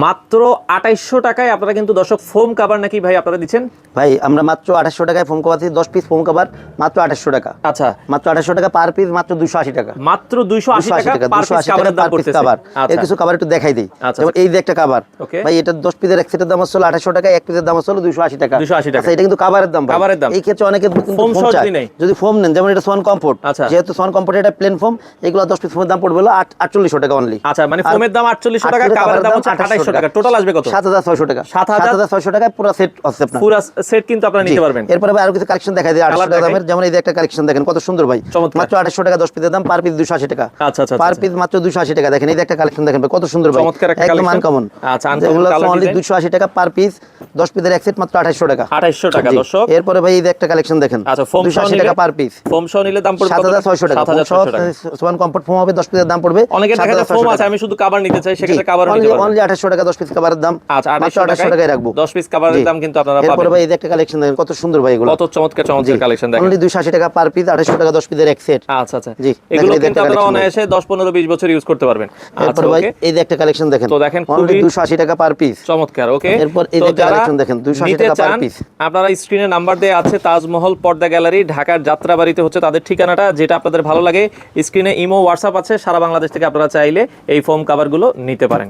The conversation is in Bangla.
মাত্র আঠাইশশো টাকায় আপনারা কিন্তু দর্শক ফোম কাভার নাকি ভাই আপনারা দিচ্ছেন? ভাই আমরা মাত্র আঠাশশো টাকায় ফোম কভার দিচ্ছি দশ পিস ফোম কভার মাত্র আঠাশশো টাকা। আচ্ছা। মাত্র আঠাশশো টাকা পার পিস মাত্র দুশো আশি টাকা। মাত্র আশি টাকা দুশো আশি টাকা দাম পার পিস কাভার এর আচ্ছা। কিছু কাভার একটু দেখাই দিই। আচ্ছা, যেমন এই যে একটা কাভার ভাই এটা দশ পিসের এক সেটের দাম হচ্ছে আঠাশশো টাকা এক পিসের দাম হচ্ছে দুশো আশি টাকা। 280 টাকা। আচ্ছা, এটা কিন্তু কাভারের দাম। কাভারের দাম। এই ক্ষেত্রে অনেকে ফোম যদি ফোম নেন যেমন এটা সোয়ান কমফোর্ট আচ্ছা। যেহেতু সোয়ান কমফোর্ট এটা প্লেন ফোম এগুলো দশ পিস ফোমের দাম পড়বে হলো আট- আটচল্লিশশো টাকা অনলি আচ্ছা মানে ফোমের দাম আটচল্লিশশো টাকা কাভারের দাম হচ্ছে আঠাইশশো টাকা। টোটাল আসবে কত? সাত হাজার ছয়শো টাকা। 7,000 ছয়শো টাকায় পুরো সেট হচ্ছে আপনার। পুরো সেট কিন্তু আপনারা নিতে পারবেন। এরপরে ভাই আরও কিছু কালেকশন দেখা যায় আটশো Colour টাকা দামের। যেমন এই যে একটা কালেকশন দেখেন কত সুন্দর ভাই। মাত্র আঠাশশো টাকা দশ পিসের দাম পার পিস দুশো আশি টাকা। আচ্ছা, আচ্ছা, পার আচ্ছা। পিস মাত্র দুশো আশি টাকা। দেখেন এই যে একটা কালেকশন দেখেন কত সুন্দর ভাই। চমৎকার একটা collection। আনকমন আচ্ছা, যেগুলো অনলি design। দুশো আশি টাকা পার পিস দশ পিসের এক সেট মাত্র আঠাশশো টাকা। আঠাইশশো টাকা দর্শক। এরপরে ভাই এই যে একটা কালেকশন দেখেন আচ্ছা ফোম দুশো সহ আশি নিলে টাকা পার পিস ফোম সহ নিলে দাম পড়বে সাত হাজার ছয়শো টাকা। সাত হাজার ছয়শো টাকা। সোয়ান কমফোর্ট ফোম হবে দশ পিসের দাম পড়বে। অনেকের দেখা যায় ফোম আছে আমি শুধু কাভার নিতে চাই সেক্ষেত্রে কাভার নিতে পারবেন অনলি আঠাশশো টাকা দশ পিস কাভারের দাম। আচ্ছা আঠাশশো টাকায় রাখব। দশ পিস কাভারের দাম কিন্তু আপনারা এরপরে ভাই এই একটা কালেকশন দেখেন কত সুন্দর ভাই এগুলো। কত চমৎকার চমৎকার কালেকশন দেখেন। অনলি দুশো আশি টাকা পার পিস আঠাশশো টাকা দশ পিসের এক সেট আচ্ছা আচ্ছা। জি, এগুলো কিন্তু আপনারা অনায়াসে দশ পনেরো বিশ বছর ইউজ করতে পারবেন। আচ্ছা এরপর ভাই এই যে একটা কালেকশন দেখেন। তো দেখেন অনলি দুশো আশি টাকা পার পিস চমৎকার ওকে। এরপর এই যে collection দেখেন, 280 নিতে টাকা চান, piece। আপনারা স্ক্রিনে নাম্বার দেওয়া আছে তাজমহল পর্দা গ্যালারি ঢাকার যাত্রাবাড়িতে হচ্ছে তাদের ঠিকানাটা যেটা আপনাদের ভালো লাগে। স্ক্রিনে ইমো হোয়াটসঅ্যাপ আছে সারা বাংলাদেশ থেকে আপনারা চাইলে এই ফোম কাভারগুলো নিতে পারেন।